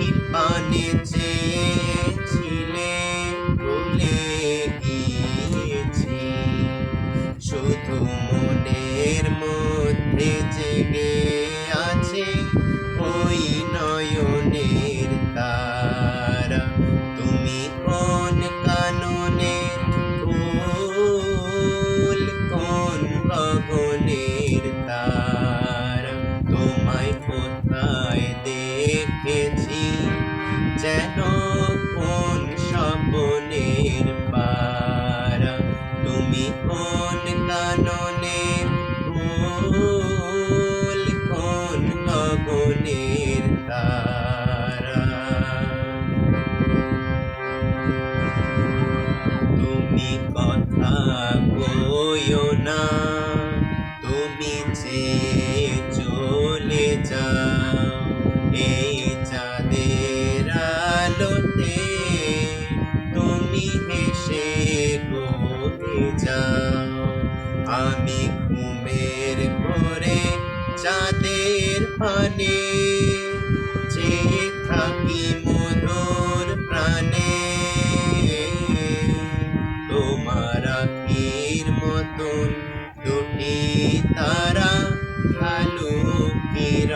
পাখির পানে চেয়েছিলে না, তুমি যে চলে যাও এই চাঁদের আলোতে, তুমি হেসে গলে যাও আমি ঘুমের ঘরে চাঁদের পানে চেয়ে থাকি তারা আলোকের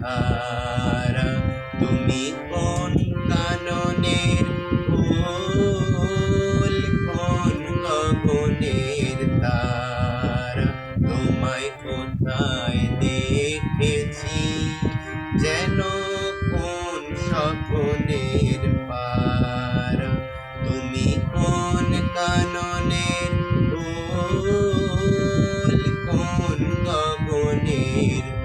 ধারা তুমি কোন কাননের ফুল কোন গগনের তারা? তোমায় কোথায় দেখেছি? যেন কোন স্বপ্নের পা need.